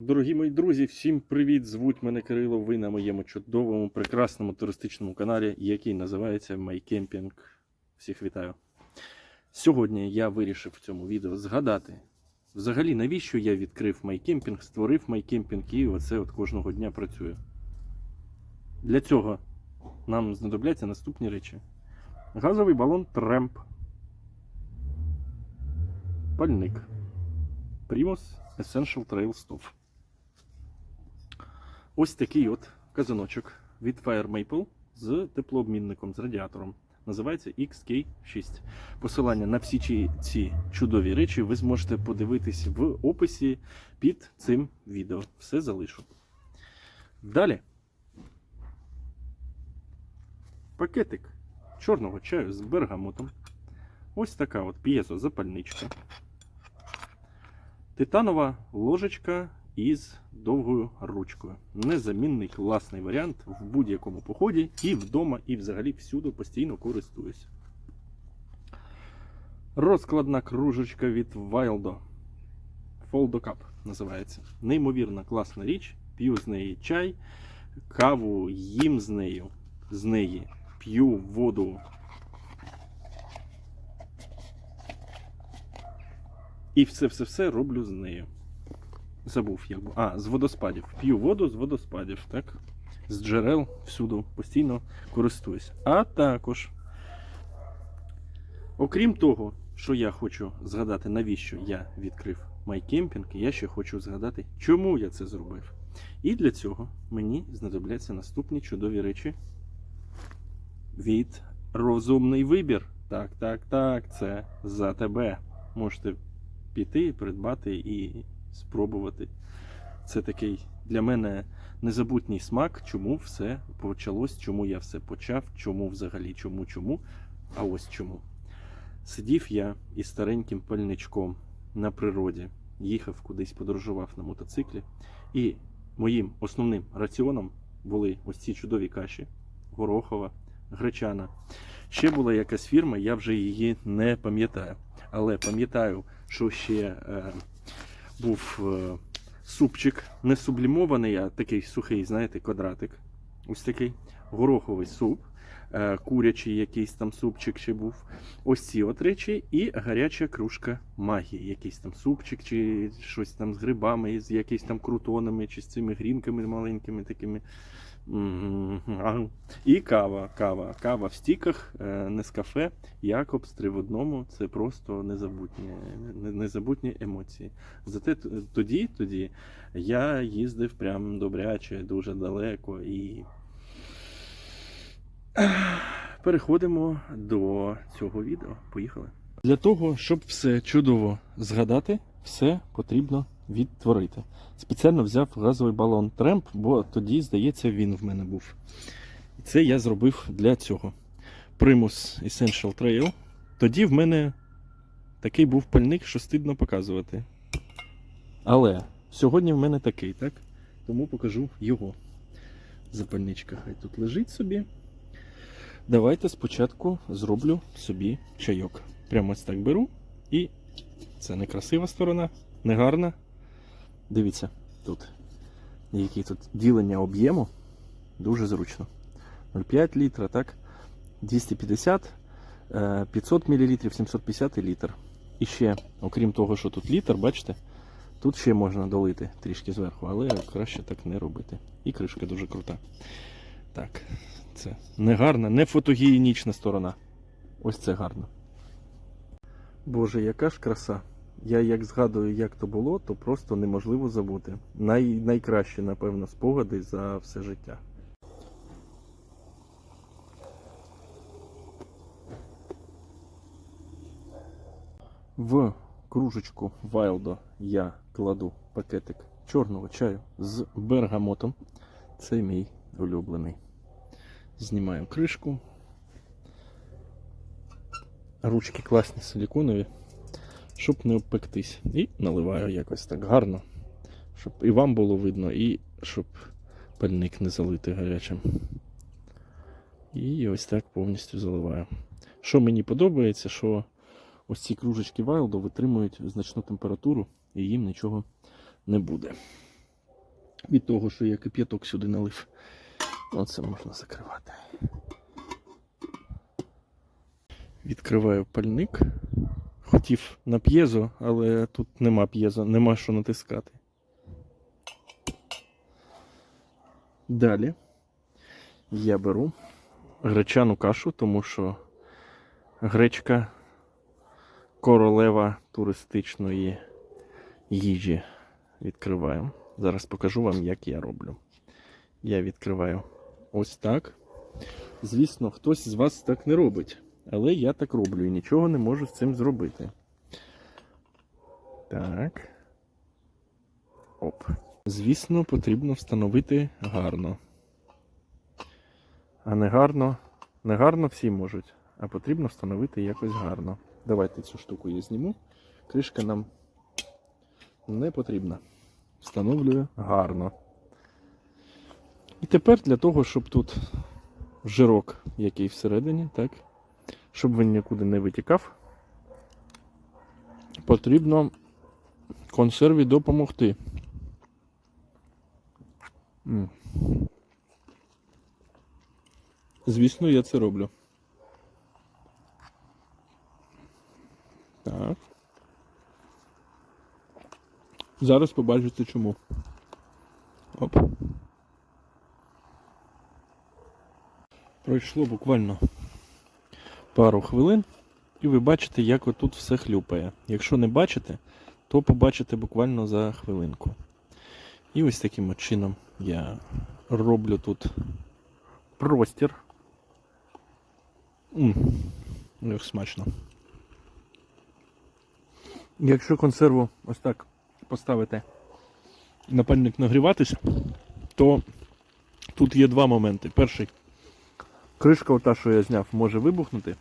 Дорогі мої друзі, всім привіт! Звуть мене Кирило. Ви на моєму чудовому, прекрасному туристичному каналі, який називається MyCamping. Всіх вітаю. Сьогодні я вирішив в цьому відео згадати, взагалі, навіщо я відкрив MyCamping, створив MyCamping і оце от кожного дня працюю. Для цього нам знадобляться наступні речі: газовий балон Тремп, пальник, Primus Essential Trail Stuff. Ось такий от казаночок від Fire Maple з теплообмінником, з радіатором. Називається XK6. Посилання на всі ці- чудові речі ви зможете подивитись в описі під цим відео. Все залишу. Далі. Пакетик чорного чаю з бергамотом. Ось така от п'єзозапальничка. Титанова ложечка із довгою ручкою. Незамінний класний варіант в будь-якому поході, і вдома, і взагалі всюди постійно користуюсь. Розкладна кружечка від Wildo. Foldo Cup називається. Неймовірна класна річ. П'ю з неї чай, каву їм з нею. З неї п'ю воду. І все-все-все роблю з нею. Забув, як А, з водоспадів. П'ю воду з водоспадів, так? З джерел всюди постійно користуюсь. А також, окрім того, що я хочу згадати, навіщо я відкрив майкемпінг, я ще хочу згадати, чому я це зробив. І для цього мені знадобляться наступні чудові речі від розумний вибір. Так, так, так, це за тебе. Можете піти, придбати і спробувати. Це такий для мене незабутній смак, чому все почалось, чому я все почав, чому взагалі, чому, чому. А ось чому. Сидів я із стареньким пальничком на природі, їхав кудись, подорожував на мотоциклі, і моїм основним раціоном були ось ці чудові каші, горохова, гречана. Ще була якась фірма, я вже її не пам'ятаю. Але пам'ятаю, що ще е, був е, супчик, не сублімований, а такий сухий, знаєте, квадратик. Ось такий гороховий суп, е, курячий якийсь там супчик ще був. Ось ці от речі, і гаряча кружка магії. Якийсь там супчик, чи щось там з грибами, з якимись там крутонами, чи з цими грінками маленькими такими. І кава, кава, кава в стіках, е, Нескафе, Якобс три в одному. Це просто незабутні, незабутні емоції. Зате тоді, тоді я їздив прям добряче, дуже далеко і. Переходимо до цього відео. Поїхали. Для того, щоб все чудово згадати, все потрібно відтворити. Спеціально взяв газовий балон Тремп, бо тоді, здається, він в мене був. І це я зробив для цього. Primus Essential Trail. Тоді в мене такий був пальник, що стидно показувати. Але сьогодні в мене такий, так? Тому покажу його. Запальничка хай тут лежить собі. Давайте спочатку зроблю собі чайок. Прямо ось так беру. І це не красива сторона, не гарна. Дивіться, тут які тут ділення об'єму. Дуже зручно. 0,5 літра, так? 250, е, 500 мл, 750 літр. І ще, окрім того, що тут літр, бачите, тут ще можна долити трішки зверху, але краще так не робити. І кришка дуже крута. Так, це не гарна, не фотогенічна сторона. Ось це гарно. Боже, яка ж краса. Я як згадую, як то було, то просто неможливо забути. Най, найкращі, напевно, спогади за все життя. В кружечку Вайлдо я кладу пакетик чорного чаю з бергамотом. Це мій улюблений. Знімаю кришку. Ручки класні силіконові, щоб не обпектись. І наливаю якось так гарно, щоб і вам було видно, і щоб пальник не залити гарячим. І ось так повністю заливаю. Що мені подобається, що ось ці кружечки Вайлду витримують значну температуру і їм нічого не буде. від того, що я кип'яток сюди налив. Оце можна закривати. Відкриваю пальник. Хотів на п'єзо, але тут нема п'єзо, нема що натискати. Далі я беру гречану кашу, тому що гречка королева туристичної їжі. Відкриваю. Зараз покажу вам, як я роблю. Я відкриваю ось так. Звісно, хтось з вас так не робить. Але я так роблю і нічого не можу з цим зробити. Так. Оп. Звісно, потрібно встановити гарно. А не гарно. Не гарно всі можуть, а потрібно встановити якось гарно. Давайте цю штуку я зніму. Кришка нам не потрібна. Встановлюю гарно. І тепер для того, щоб тут жирок, який всередині, так, щоб він нікуди не витікав, потрібно консерві допомогти. Звісно, я це роблю. Так. Зараз побачите чому. Оп. Пройшло буквально пару хвилин, і ви бачите, як отут все хлюпає. Якщо не бачите, то побачите буквально за хвилинку. І ось таким чином я роблю тут простір. М, Як смачно. Якщо консерву ось так поставити на пальник нагріватись, то тут є два моменти. Перший кришка, ота, що я зняв, може вибухнути.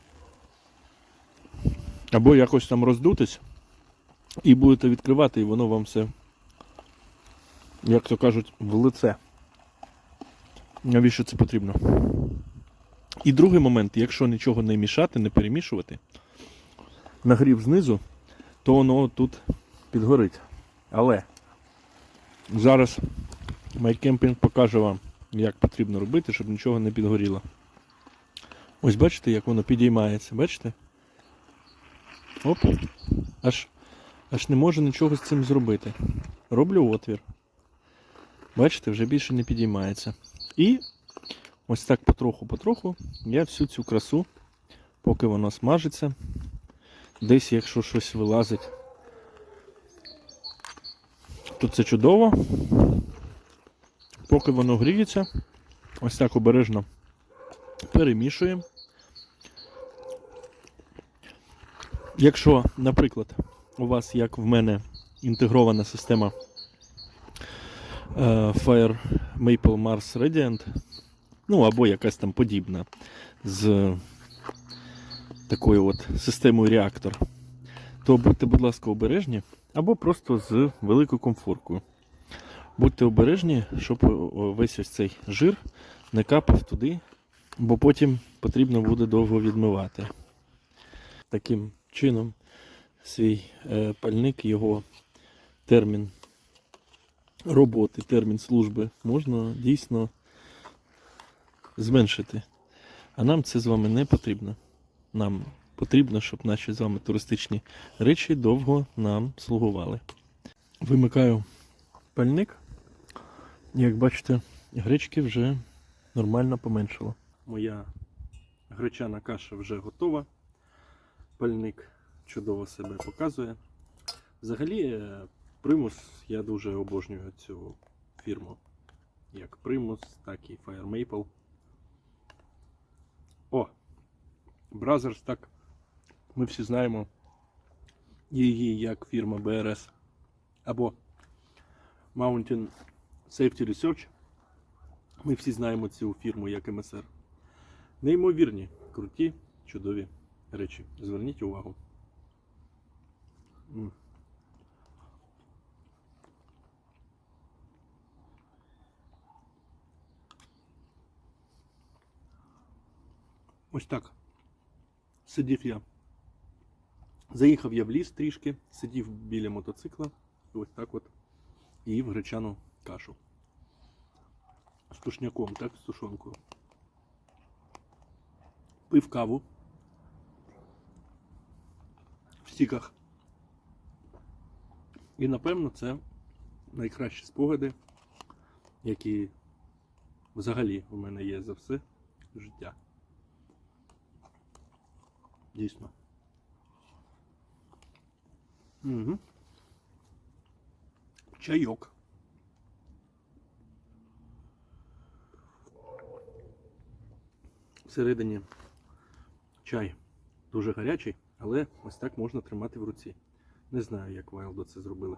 Або якось там роздутись, і будете відкривати, і воно вам все, як то кажуть, в лице. Навіщо це потрібно? І другий момент, якщо нічого не мішати, не перемішувати, нагрів знизу, то воно тут підгорить. Але зараз MyCamping покаже вам, як потрібно робити, щоб нічого не підгоріло. Ось бачите, як воно підіймається, бачите? Оп. Аж, аж не можу нічого з цим зробити. Роблю отвір. Бачите, вже більше не підіймається. І ось так потроху-потроху я всю цю красу, поки воно смажиться, десь, якщо щось вилазить, то це чудово. Поки воно гріється, ось так обережно перемішуємо. Якщо, наприклад, у вас, як в мене, інтегрована система е, Fire Maple Mars Radiant, ну або якась там подібна з такою от системою реактор, то будьте, будь ласка, обережні, або просто з великою комфоркою. Будьте обережні, щоб весь ось цей жир не капав туди, бо потім потрібно буде довго відмивати. Таким чином, свій е, пальник, його термін роботи, термін служби можна дійсно зменшити. А нам це з вами не потрібно. Нам потрібно, щоб наші з вами туристичні речі довго нам слугували. Вимикаю пальник. Як бачите, гречки вже нормально поменшало. Моя гречана каша вже готова. Пальник чудово себе показує. Взагалі, е, Primus я дуже обожнюю цю фірму. Як Primus, так і Fire Maple. О! Brothers, так. Ми всі знаємо її як фірма BRS або Mountain Safety Research. Ми всі знаємо цю фірму як МСР. Неймовірні, круті, чудові речі. Зверніть увагу. Ось так. Сидів я. Заїхав я в ліс трішки, сидів біля мотоцикла і ось так от їв гречану кашу. з тушняком, так, з тушонкою. Пив каву в стіках. І напевно це найкращі спогади, які взагалі у мене є за все життя. Дійсно. Угу. Чайок. Всередині чай дуже гарячий, але ось так можна тримати в руці. Не знаю, як Вайлдо це зробили.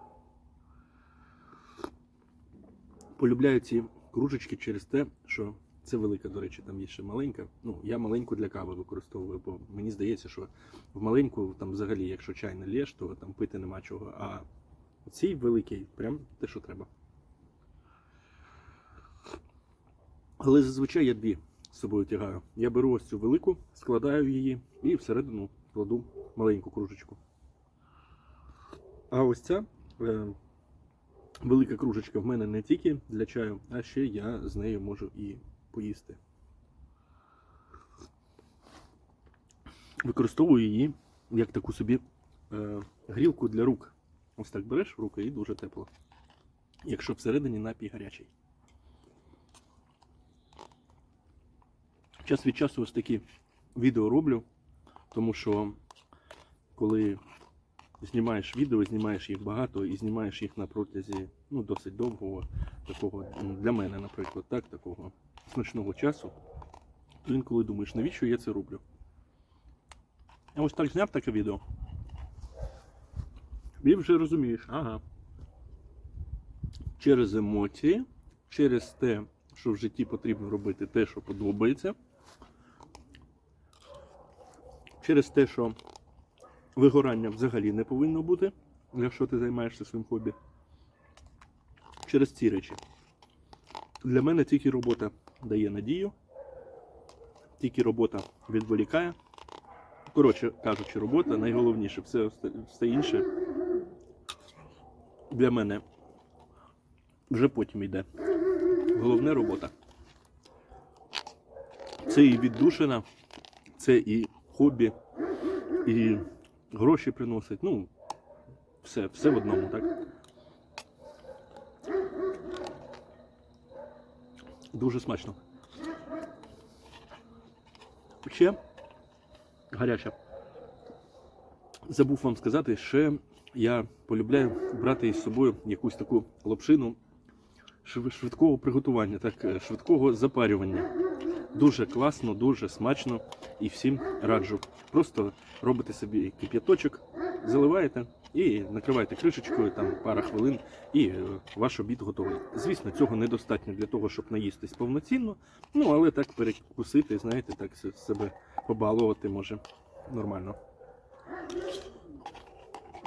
Полюбляю ці кружечки через те, що це велика, до речі, там є ще маленька. Ну, я маленьку для кави використовую, бо мені здається, що в маленьку, там взагалі, якщо чай не лєш, то там пити нема чого. А цій великий прям те, що треба. Але зазвичай я дві з собою тягаю. Я беру ось цю велику, складаю її і всередину кладу маленьку кружечку. А ось ця е, велика кружечка в мене не тільки для чаю, а ще я з нею можу і поїсти. Використовую її як таку собі е, грілку для рук. Ось так береш в руки і дуже тепло. Якщо всередині напій гарячий. Час від часу ось такі відео роблю, тому що коли знімаєш відео, знімаєш їх багато і знімаєш їх на протязі ну, досить довгого, такого для мене, наприклад, так, такого значного часу, то інколи думаєш, навіщо я це роблю? Я ось так зняв таке відео. І вже розумієш, ага. Через емоції, через те, що в житті потрібно робити те, що подобається. Через те, що вигорання взагалі не повинно бути, якщо ти займаєшся своїм хобі. Через ці речі. Для мене тільки робота дає надію, тільки робота відволікає. Коротше кажучи, робота найголовніше, все, все інше для мене вже потім йде. Головне робота. Це і віддушина, це і хобі, і гроші приносить. Ну, все, все в одному, так? Дуже смачно. Ще гаряча. Забув вам сказати, ще я полюбляю брати із собою якусь таку лапшину швидкого приготування, так, е, швидкого запарювання. Дуже класно, дуже смачно і всім раджу. Просто робите собі кип'яточок, заливаєте і накриваєте кришечкою там пара хвилин, і е, ваш обід готовий. Звісно, цього недостатньо для того, щоб наїстись повноцінно. Ну але так перекусити, знаєте, так себе побалувати може нормально.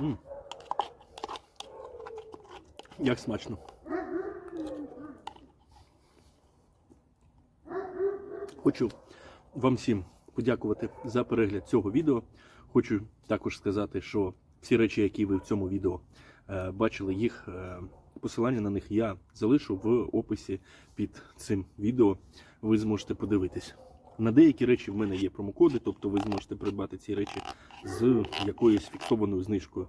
М. Як смачно. Хочу вам всім подякувати за перегляд цього відео. Хочу також сказати, що всі речі, які ви в цьому відео е, бачили, їх е, посилання на них я залишу в описі під цим відео. Ви зможете подивитись. На деякі речі в мене є промокоди, тобто ви зможете придбати ці речі з якоюсь фіксованою знижкою.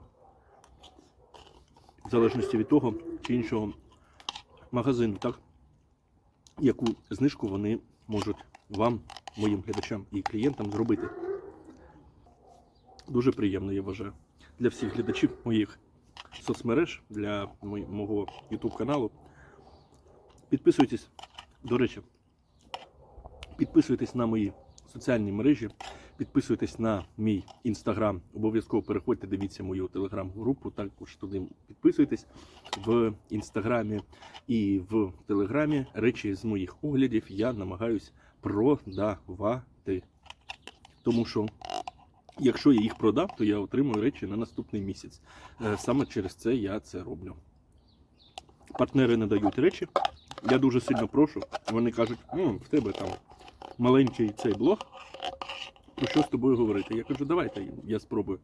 В залежності від того чи іншого магазину, так? яку знижку вони можуть вам, моїм глядачам і клієнтам зробити. Дуже приємно, я вважаю. Для всіх глядачів моїх соцмереж, для мого YouTube каналу. Підписуйтесь, до речі, підписуйтесь на мої соціальні мережі, підписуйтесь на мій інстаграм. Обов'язково переходьте, дивіться мою телеграм-групу, також туди підписуйтесь в інстаграмі і в телеграмі. Речі з моїх оглядів я намагаюсь продавати. Тому що, якщо я їх продав, то я отримую речі на наступний місяць. Е, Саме через це я це роблю. Партнери не дають речі. Я дуже сильно прошу. Вони кажуть, ну, в тебе там маленький цей блог. Про що з тобою говорити? Я кажу, давайте я спробую.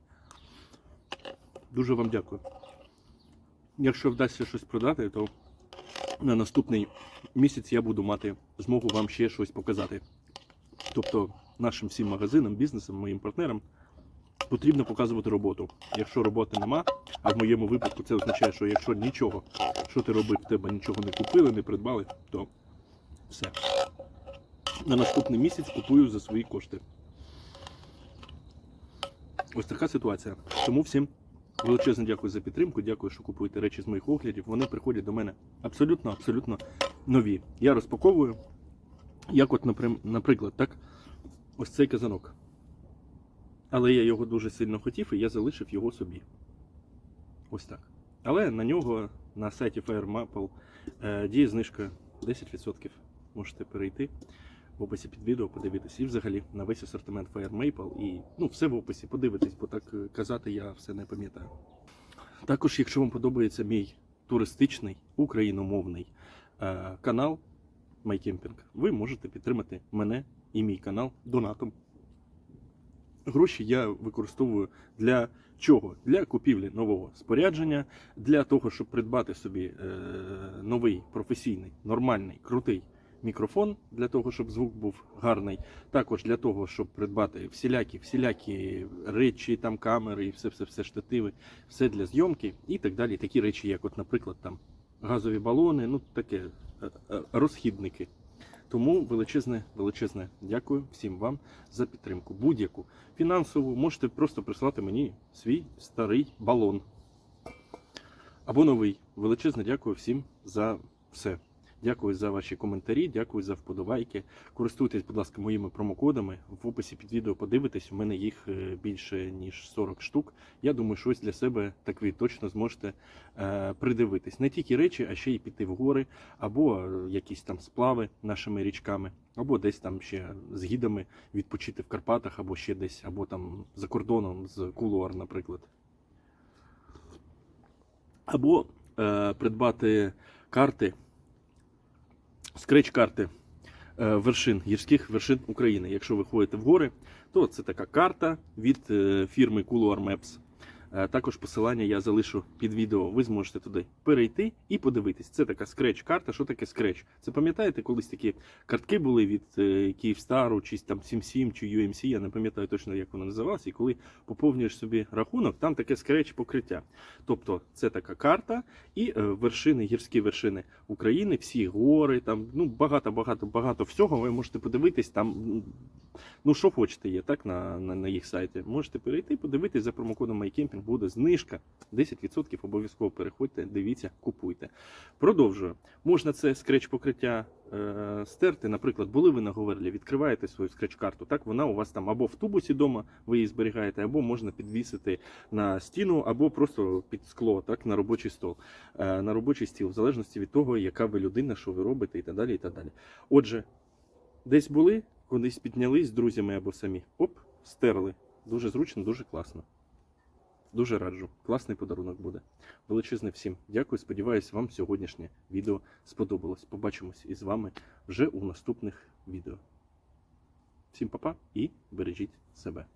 Дуже вам дякую. Якщо вдасться щось продати, то на наступний місяць я буду мати змогу вам ще щось показати. Тобто нашим всім магазинам, бізнесам, моїм партнерам потрібно показувати роботу. Якщо роботи нема, а в моєму випадку це означає, що якщо нічого, що ти робив, в тебе нічого не купили, не придбали, то все. На наступний місяць купую за свої кошти. Ось така ситуація. Тому всім величезне дякую за підтримку. Дякую, що купуєте речі з моїх оглядів. Вони приходять до мене абсолютно, абсолютно нові. Я розпаковую, як от, наприклад, так, ось цей казанок. Але я його дуже сильно хотів і я залишив його собі. Ось так. Але на нього на сайті Fire Maple е, діє знижка 10%. Можете перейти в описі під відео, подивитись. І взагалі на весь асортимент Fire Maple. І ну, все в описі, подивитись, бо так е, казати я все не пам'ятаю. Також, якщо вам подобається мій туристичний україномовний е, канал MyCamping, ви можете підтримати мене і мій канал донатом. Гроші я використовую для чого? Для купівлі нового спорядження, для того, щоб придбати собі е, новий професійний, нормальний, крутий мікрофон, для того, щоб звук був гарний. Також для того, щоб придбати всілякі, всілякі речі, там камери, і все, все, все штативи, все для зйомки і так далі. Такі речі, як, от, наприклад, там газові балони, ну таке е, е, розхідники. Тому величезне, величезне дякую всім вам за підтримку. Будь-яку фінансову можете просто прислати мені свій старий балон. Або новий. Величезне дякую всім за все. Дякую за ваші коментарі, дякую за вподобайки. Користуйтесь, будь ласка, моїми промокодами. В описі під відео подивитесь. У мене їх е, більше ніж 40 штук. Я думаю, щось для себе так ви точно зможете е, придивитись. Не тільки речі, а ще й піти в гори, або е, якісь там сплави нашими річками, або десь там ще з гідами відпочити в Карпатах, або ще десь, або там за кордоном з Кулуар, наприклад. Або е, придбати карти, скреч-карти е, вершин, гірських вершин України. Якщо ви ходите в гори, то це така карта від е, фірми Couloir Maps. Е, Також посилання я залишу під відео. Ви зможете туди перейти і подивитись. Це така скреч-карта. Що таке скреч? Це пам'ятаєте, колись такі картки були від е, Київстару, чи там 77 чи UMC, я не пам'ятаю точно, як воно називалося. І коли поповнюєш собі рахунок, там таке скреч покриття. Тобто це така карта і е, вершини, гірські вершини України, всі гори, там ну багато, багато, багато всього. Ви можете подивитись там. Ну, що хочете, є так на, на, на їх сайті. Можете перейти, подивитись за промокодом MyCamping, буде знижка 10% обов'язково переходьте, дивіться, купуйте. Продовжую. Можна це скреч покриття е, стерти. Наприклад, були ви на Говерлі, відкриваєте свою скреч-карту. Так вона у вас там або в тубусі вдома, ви її зберігаєте, або можна підвісити на стіну, або просто під скло, так, на робочий стол, е, на робочий стіл, в залежності від того, яка ви людина, що ви робите, і так далі. І так далі. Отже, десь були, кудись піднялись з друзями або самі. Оп, стерли. Дуже зручно, дуже класно. Дуже раджу. Класний подарунок буде. Величезне всім дякую. Сподіваюсь, вам сьогоднішнє відео сподобалось. Побачимось із вами вже у наступних відео. Всім па-па і бережіть себе.